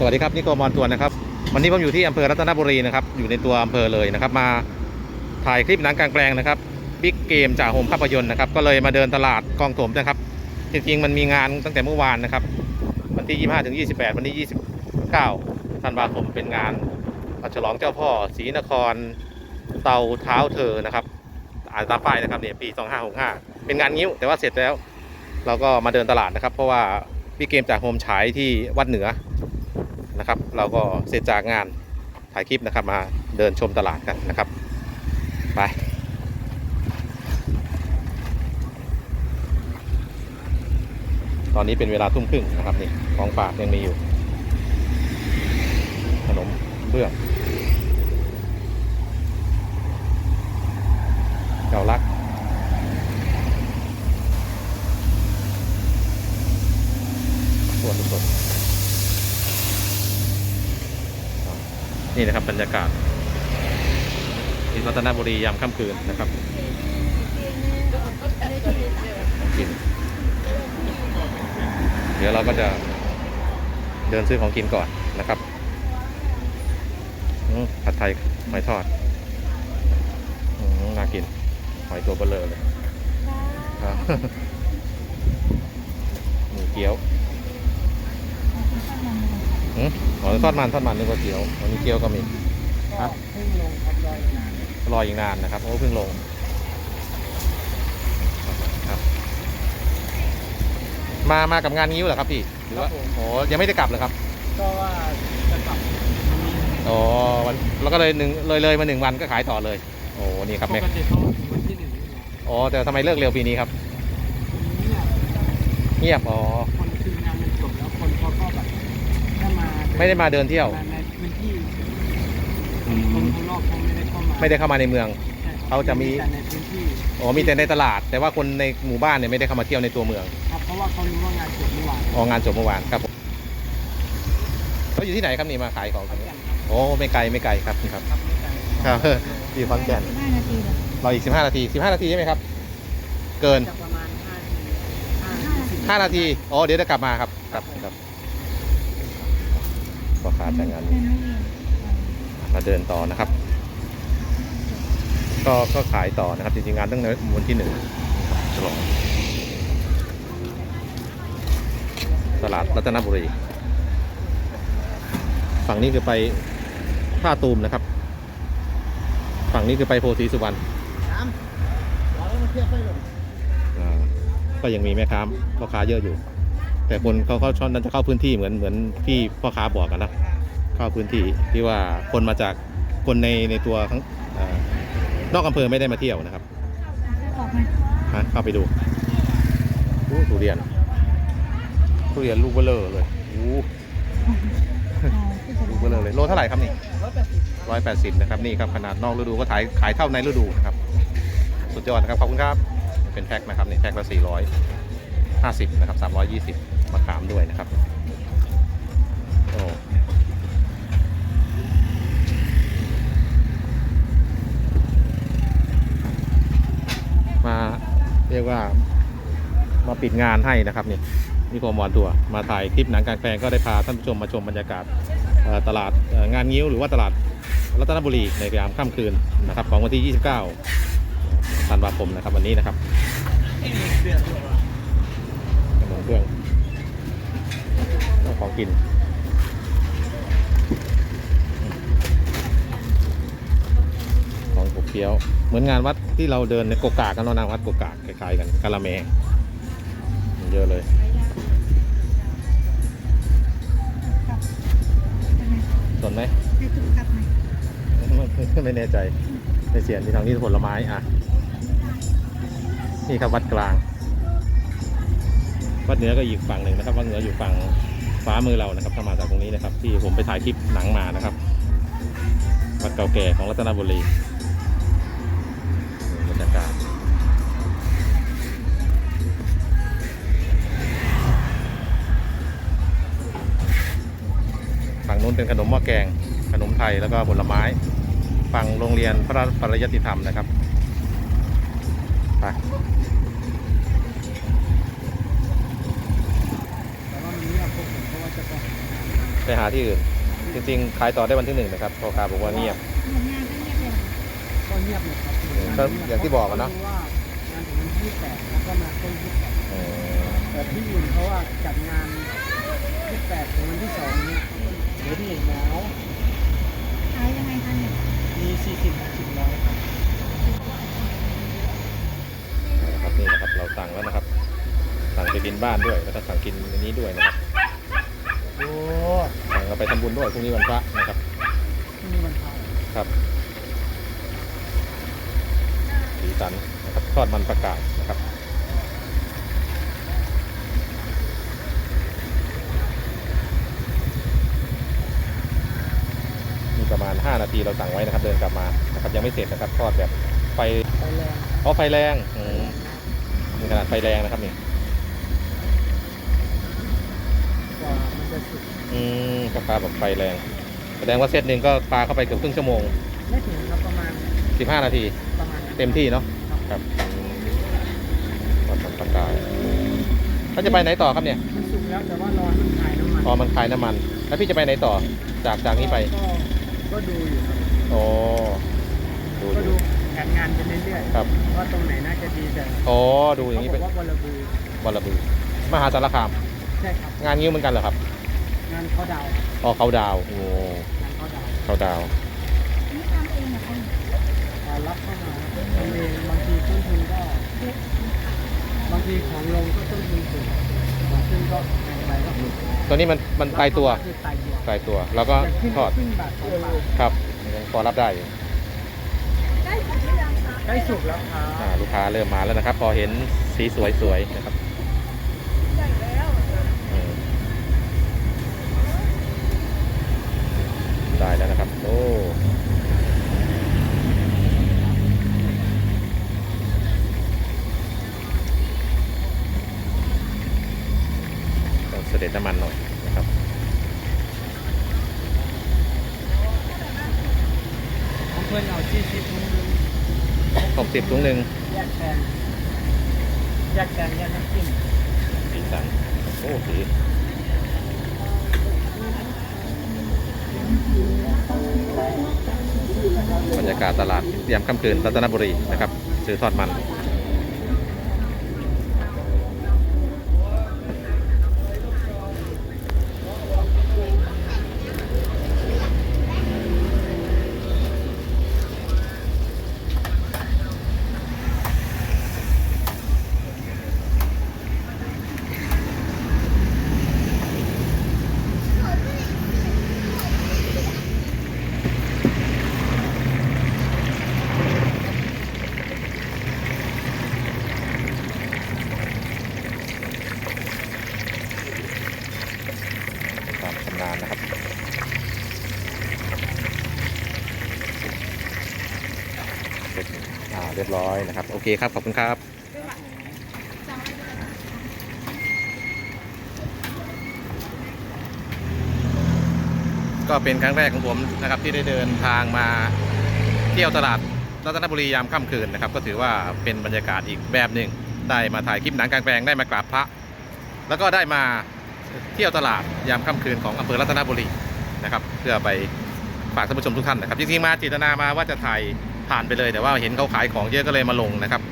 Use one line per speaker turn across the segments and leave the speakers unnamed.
สวัสดีครับนิโกมอนตัวนะครับวันนี้ผมอยู่ที่อำเภอรัตนบุรีนะครับอยู่ในตัวอำเภอเลยนะครับ มาถ่ายคลิปหนังกลางแปลงนะครับบิ๊กเกมจากโฮมภาพยนตร์นะครับก็เลยมาเดินตลาดกองถมนะครับ จริงๆ มันมีงานตั้งแต่เมื่อวานนะครับ วันที่ 25ถึง28 วันที่29ธันวาคมเป็นงานฉลองเจ้าพ่อศรีนครเตาเท้าเธอนะครับอ่านตามป้ายนะครับเนี่ยปี2565เป็นงานงิ้วแต่ว่าเสร็จแล้ว เราก็มาเดินตลาดนะครับ เพราะว่าพี่เกมจากโฮมฉายที่วัดเหนือ นะครับ เราก็เสร็จจากงานถ่ายคลิปนะครับมาเดินชมตลาดกันนะครับ ไปตอนนี้เป็นเวลาทุ่มครึ่งนะครับนี่ของฝากยังมีอยู่ ขนมเบื้องเกาลัก ส่วนสดนี่นะครั บรรยากาศที่รัตนบุรียามค่ำคืนนะครับกินเดี๋ยวเราก็จะเดินซื้อของกินก่อนนะครับผัดไทยหอยทอดน่ากินหอยตัวเบลอเลยหมูเกี๊ยว อืมอ๋อทอดมันทอดมันนึกว่าเกี๊ยวอันนี้เกี๊ยวก็มีฮะ
เพิ่งลงครับรอย
รออีกนานนะครับโอ้เพิ่งลงครับมามากับงานงิ้วเหรอครับพี่หรือว่าโอ้ยังไม่ได้กลับเหรอครับ
ก็ว่าจะกลับ
อ๋อวันแล้วก็เลยหนึ่งเลยเลยมาหนึ่งวันก็ขายต่อเลย โอ้นี่ครับ
ป
แม่
กติเขาวันที่หนึ่ง
อ๋อแต่ทำไมเลิกเร็วปีนี้ครับ
เนี่ย
เงียบอ๋อ ไม่ได้มาเดินเที่ยว
มาในพื้นที่
อื
คน
ม
ข้างนอกเขาไม่ได้เข้ามา
ไม่ได้เข้ามาในเมือง
ใช่ครับ
เขาจะมี
แต่ในพื้นที่
อ๋อมีแต่ในตลาด แต่ว่าคนในหมู่บ้านเนี่ยไม่ได้เข้ามาเที่ยวในตัวเมือง
ครับเพราะว่าเขารู้ว่างานจบเมื่อวาน
อ๋องานจบเมื่อวานครับผมเขาอยู่ที่ไหนครับนี่มาขายของ
ข
กั
อนนแก่น
โอ้ไม่ไกลไม่ไกลครับนี่ครับ
ครับไม่ไกล
ครับ ที่ขอนแก่น
สิบห้านาทีเลย
เราอีก 15 นาที 15 นาทีใช่ไหมครับ เกิน
จะประมาณห้านาทีห้านาที
5 นาทีอ๋อเดี๋ยวจะกลับมาครับครับครับ ก็ขาดแต่งงาน
เป็นไม่เรียน
มาเดินต่อนะครับ ก็ก็ขายต่อนะครับจริงๆงานตั้งแต่วันที่หนึ่งฉลองตลาดรัตนบุรี ฝั่งนี้คือไปท่าตูมนะครับ ฝั่งนี้คือไปโพธิสุวรรณ
น้ำเราต้องมาเทียบไปหรอ
อ่าก็ยังมีแม่ค้าพ่อค้าเยอะอยู่ แต่คนเขาเขาชอบนั้นจะเข้าพื้นที่เหมือนเหมือนที่พ่อค้าบอกกันนะเข้าพื้นที่ที่ว่าคนมาจากคนในในตัวทั้งอ่านอกอำเภอไม่ได้มาเที่ยวนะครับ
ออกมา
ฮะเข้าไปดูอู้ทุเรียนทุเรียนลูกเบลเลอร์เลยอู้
เอาที่จะ
ลูกเบลเลอร์เลยโลเท่าไหร่ครับนี่
ร้อยแปดสิบ
ร้อยแปดสิบนะครับนี่ครับขนาดนอกฤดูก็ขายขายเท่าในฤดูนะครับ สุดยอดนะครับขอบคุณครับ เป็นแพ็คนะครับนี่แพ็คละสี่ร้อย ห้าสิบนะครับสามร้อยยี่สิบมะขามด้วยนะครับโอ้มาเรียกว่ามาปิดงานให้นะครับนี่นี่ผมวอนตัวมาถ่ายคลิปหนังกลางแปลงก็ได้พาท่านผู้ชมมาชมบรรยากาศตลาดงานงิ้วหรือว่าตลาดรัตนบุรีในยามค่ำคืนนะครับของวันที่ 29ธันวาคมนะครับวันนี้นะครับ
เดือนกว่า
ขนมเครื่องของกินของกบเคี้ยว เหมือนงานวัดที่เราเดินในโกกากันเนาะนางวัดโกกากคล้ายๆกันกะละแมเยอะเลยสนไหม
ไหม
ไม่แน่ใจในเสียนมีทางนี้ผลไม้อะนี่ครับวัดกลาง วัดเหนือก็อีกฝั่งหนึ่งนะครับวัดเหนืออยู่ฝั่งฟ้ามือเรานะครับถ้ามาจากตรงนี้นะครับ ที่ผมไปถ่ายคลิปหนังมานะครับวัดเก่าแก่ของรัตนบุรีบรรยากาศฝั่งนู้นเป็นขนมหม้อแกง ขนมไทยแล้วก็ผลไม้ฝั่งโรงเรียนพระปริยติธรรมนะครับไป ที่อื่น จริงๆ ขายต่อได้วันที่หนึ่งนะครับพ่อค้าบอกว่าเงียบ
เหมือนงานก็เงียบเลย
ก็เงียบเลยครับ
ก็อย่างที่บอกอะเนาะ
พรว่างานถึงวันที่แปดแล้วก็มาต้นที่แปด
เออ
แต่ที่อื่นเขาว่าจัดงานที่แปดถึงวันที่สองเนี่ยเดี๋ยวที่เห็นแล้ว
ขายยังไงคะเนี่ย
มีสี่สิบสิบร้อยครับ
ครับนี่นะครับเราสั่งแล้วนะครับ สั่งไปกินบ้านด้วยแล้วก็สั่งกินอันนี้ด้วยนะครับ
โอ้
สั่งเราไปทำบุญด้วยพรุ่งนี้วันพระนะครับ
ที่นี่วันพระ
ครับสีสันนะครับทอดมันประกาศนะครับมีประมาณ 5 นาทีเราสั่งไว้นะครับ เดินกลับมานะครับยังไม่เสร็จนะครับทอดแบบไฟ
ไปแรง
อ๋อไฟแรงอืมมีขนาดไฟแรงนะครับนี่
ว่ามันจะสุก
อืมกาแฟแบบไฟแรง แสดงว่าเซตหนึ่งก็ปลาเข้าไปเกือบครึ่งชั่วโมง
ไม่ถึงครับประมาณ
15 นาที
ประมาณนั้น
เต็มที่เนาะ
ครับ
ครับทอดมันประกาศเขาจะไปไหนต่อครับเนี่ย
มันสุกแล้วแต่ว่ารอให้มันขายน้ำมัน
อ๋อมันขายน้ำมัน แล้วพี่จะไปไหนต่อจากจากนี้ไป
ก็ก็ดูอยู่ครับ
โอ้ดูอ
ก็
ยู่
ดูแผนงานไปเรื่อย
ครับ
ๆว่าตรงไหนน่าจะดีแต่
โอ้ดูอย่าง
เขา
นี้
บ
เป็
อนกว่าบอลบู
บอลระบือมหาสารคาม
ใช่ครับ
งานงิ้วเหมือนกันเหรอครับ
งาน เขาดาว
อ๋อเขาดาวโอ้
งานเขาดาว
เขาดาว
นี่ทำเองเหรอคะ
อ่ารับเข้ามาทำเองบางทีต้นทุนก็
เด็ก
บางทีของลงก็ต้นทุนสูงของขึ้นก็แพงไปก็ถูก
ตัวนี้มันมันตายตัว
คือตายตัว
ตายตัวแล้วก็
แต่ขึ้น
ทอด
ขึ้นบาทสองบาท
ครับยังพอรับได้อยู่
ใกล้สุกแล้วครับ
อ่าลูกค้าเริ่มมาแล้วนะครับ พอเห็นสีสวยๆนะครับอืม ได้แล้วนะครับ โอ้ต้องเสด็จน้ำมันหน่อยนะครับ
ของเพื่อนเอาที่ชิปนึง
หกสิบถุงหนึ่ง
แยกแกงแยกแกงแยกน้ำจิ้ม
สีสันโอ้สี รรยากาศตลาดเตรียามค่ำคืนรัตนบุรีนะครับซื้อทอดมัน เสร็จอ่าเรียบร้อยนะครับ โอเคครับขอบคุณครับก็เป็นครั้งแรกของผมนะครับที่ได้เดินทางมาเที่ยวตลาดรัตนบุรียามค่ำคืนนะครับ ก็ถือว่าเป็นบรรยากาศอีกแบบหนึ่งได้มาถ่ายคลิปหนังกลางแปลงได้มากราบพระ แล้วก็ได้มาเที่ยวตลาดยามค่ำคืนของอำเภอรัตนบุรีนะครับ เพื่อไปฝากท่านผู้ชมทุกท่านนะครับจริงๆมาเจตนามาว่าจะถ่าย ผ่านไปเลย แต่ว่าเห็นเขาขายของเยอะก็เลยมาลงนะครับ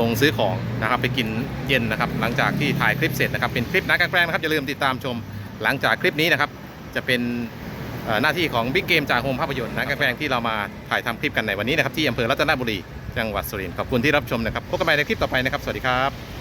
ลงซื้อของนะครับไปกินเย็นนะครับ หลังจากที่ถ่ายคลิปเสร็จนะครับเป็นคลิปนัการแกลงนะครับอย่าลืมติดตามชมหลังจากคลิปนี้นะครับ จะเป็นหน้าที่ของบิ๊กเกมจากโฮมภาพยนตร์นัการแกลงที่เรามาถ่ายทำคลิปกันในวันนี้นะครับที่อำเภอรัตนบุรีจังหวัดสุรินทร์ขอบคุณที่รับชมนะครับพบกันใหม่ในคลิปต่อไปนะครับ สวัสดีครับ